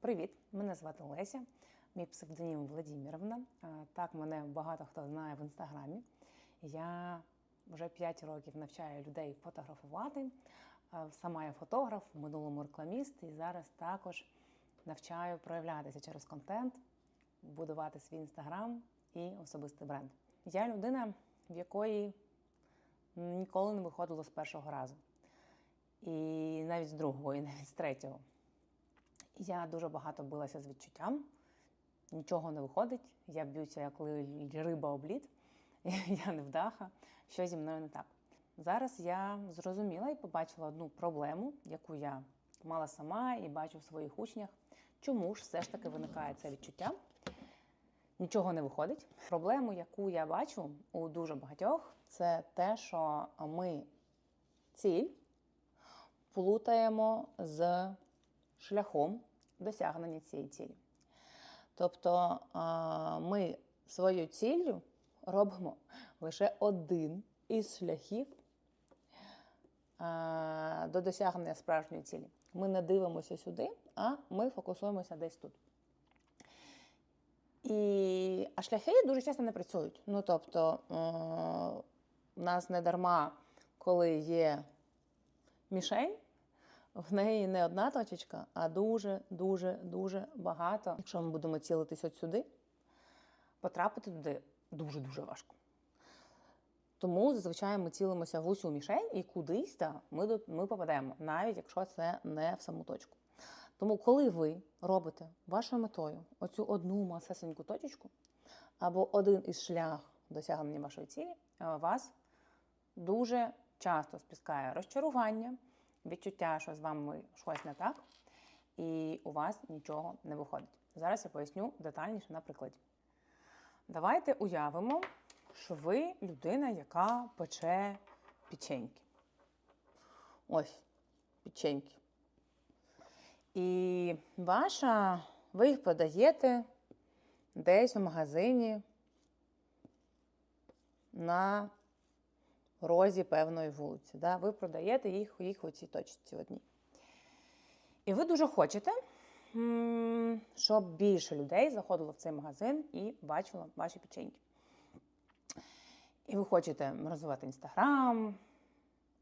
Привіт, мене звати Леся, мій псевдонім Владіміровна. Е, Так мене багато хто знає в інстаграмі. Я вже 5 років навчаю людей фотографувати. Е, Сама я фотограф, в минулому рекламіст, і зараз також навчаю проявлятися через контент, будувати свій інстаграм і особистий бренд. Я людина, в якої ніколи не виходило з першого разу. І навіть з другого, і навіть з третього. Я дуже багато билася з відчуттям, нічого не виходить. Я б'юся, як риба об лід, я не вдаха, що зі мною не так. Зараз я зрозуміла і побачила одну проблему, яку я мала сама і бачу в своїх учнях. Чому ж все ж таки виникає це відчуття? Нічого не виходить. Проблему, яку я бачу у дуже багатьох, це те, що ми ціль плутаємо з шляхом досягнення цієї цілі. Тобто ми свою ціллю робимо лише один із шляхів до досягнення справжньої цілі. Ми не дивимося сюди, а ми фокусуємося десь тут. І, а шляхи дуже часто не працюють. Ну тобто, в нас не дарма, коли є мішень, в неї не одна точечка, а дуже, дуже, дуже багато. Якщо ми будемо цілитись от сюди, потрапити туди дуже-дуже важко. Тому зазвичай ми цілимося в усю мішень і кудись та ми, ми попадемо, навіть якщо це не в саму точку. Тому, коли ви робите вашою метою оцю одну масесеньку точечку або один із шлях досягнення вашої цілі, е, вас дуже часто спіскає розчарування, відчуття, що з вами щось не так, і у вас нічого не виходить. Зараз я поясню детальніше на прикладі. Давайте уявимо, що ви людина, яка пече печеньки. Ось печеньки. І ваша, ви їх продаєте десь у магазині на розі певної вулиці. Да? Ви продаєте їх, їх у цій точці одній. І ви дуже хочете, щоб більше людей заходило в цей магазин і бачило ваші печеньки. І ви хочете розвивати інстаграм,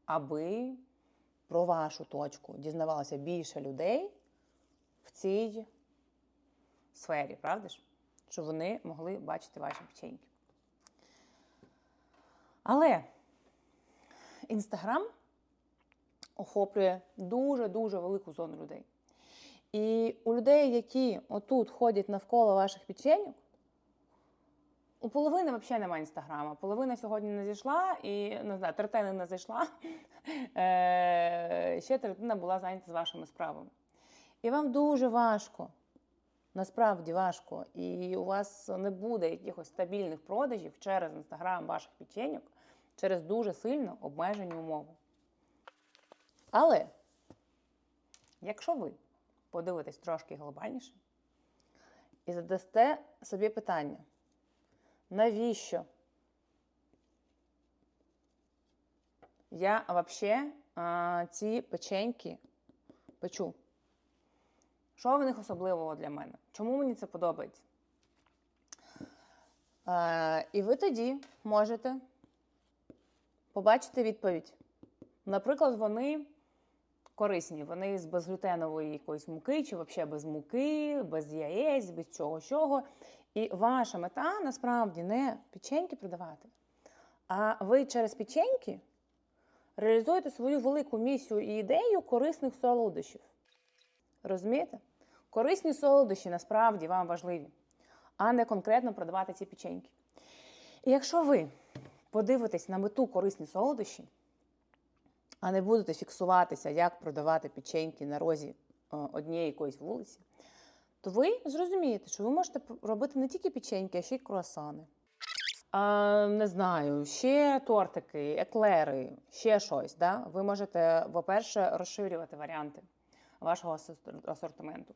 аби про вашу точку дізнавалося більше людей в цій сфері, правда ж? Щоб вони могли бачити ваші печеньки. Але Інстаграм охоплює дуже-дуже велику зону людей. І у людей, які отут ходять навколо ваших печеньок, у половини взагалі немає інстаграма. Половина сьогодні не зійшла, і не знаю, третина не зайшла. Е, Ще третина була зайнята з вашими справами. І вам дуже важко, насправді важко, і у вас не буде якихось стабільних продажів через інстаграм ваших печеньок, через дуже сильно обмежені умови. Але якщо ви подивитесь трошки глобальніше і задасте собі питання, навіщо я взагалі ці печеньки печу? Що в них особливого для мене? Чому мені це подобається? Е, і ви тоді можете побачити відповідь. Наприклад, вони корисні, вони з безглютенової якоїсь муки, чи взагалі без муки, без яєць, без чого чого. І ваша мета насправді не печеньки продавати, а ви через печеньки реалізуєте свою велику місію і ідею корисних солодощів. Розумієте? Корисні солодощі насправді вам важливі, а не конкретно продавати ці печеньки. І якщо ви подивитесь на мету корисні солодощі, а не будете фіксуватися, як продавати печеньки на розі е, однієї якоїсь вулиці, то ви зрозумієте, що ви можете робити не тільки печеньки, а ще й круасани. А, не знаю, ще тортики, еклери, ще щось. Да? Ви можете, по-перше, розширювати варіанти вашого асортименту.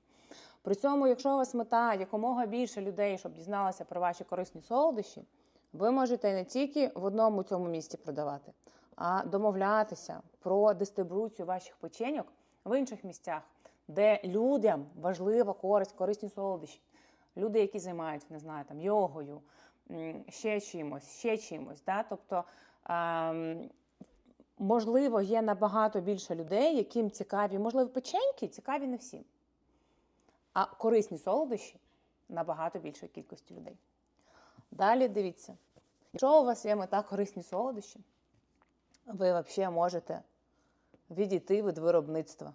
При цьому, якщо у вас мета якомога більше людей, щоб дізналися про ваші корисні солодощі, ви можете не тільки в одному цьому місці продавати, а домовлятися про дистрибуцію ваших печеньок в інших місцях, де людям важлива користь, корисні солодощі. Люди, які займаються, не знаю, там йогою, ще чимось, ще чимось. Да? Тобто, ем, можливо, є набагато більше людей, яким цікаві, можливо, печеньки цікаві не всім. А корисні солодощі набагато більшої кількості людей. Далі дивіться, якщо у вас є мета корисні солодощі, ви взагалі можете відійти від виробництва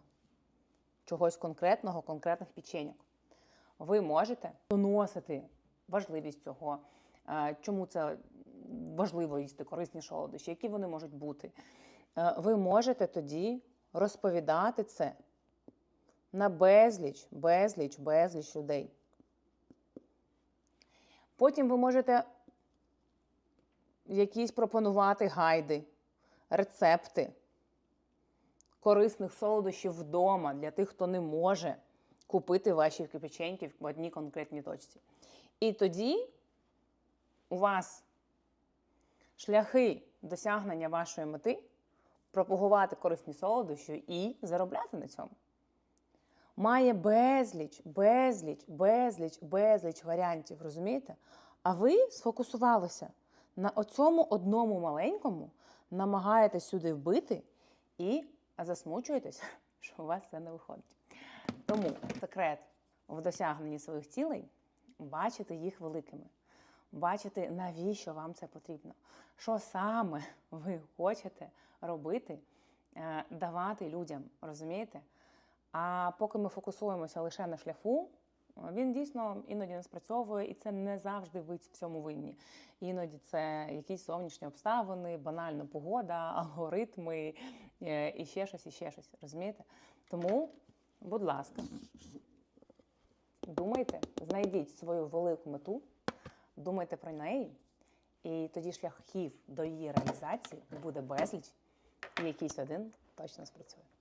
чогось конкретного, конкретних печеньок. Ви можете доносити важливість цього, е, чому це важливо їсти корисні солодощі, які вони можуть бути. Е, Ви можете тоді розповідати це на безліч, безліч, безліч людей. Потім ви можете якісь пропонувати гайди, рецепти корисних солодощів вдома для тих, хто не може купити ваші печеньки в одній конкретній точці. І тоді у вас шляхи досягнення вашої мети пропагувати корисні солодощі і заробляти на цьому. Має безліч, безліч, безліч, безліч варіантів, розумієте? А ви сфокусувалися на оцьому одному маленькому, намагаєтесь сюди вбити і засмучуєтесь, що у вас це не виходить. Тому секрет в досягненні своїх цілей бачити їх великими, бачити, навіщо вам це потрібно, що саме ви хочете робити, е, давати людям, розумієте? А поки ми фокусуємося лише на шляху, він дійсно іноді не спрацьовує, і це не завжди ви в цьому винні. Іноді це якісь зовнішні обставини, банальна погода, алгоритми е, і ще щось, і ще щось. Розумієте? Тому, будь ласка, думайте, знайдіть свою велику мету, думайте про неї, і тоді шляхів до її реалізації буде безліч, і якийсь один точно спрацює.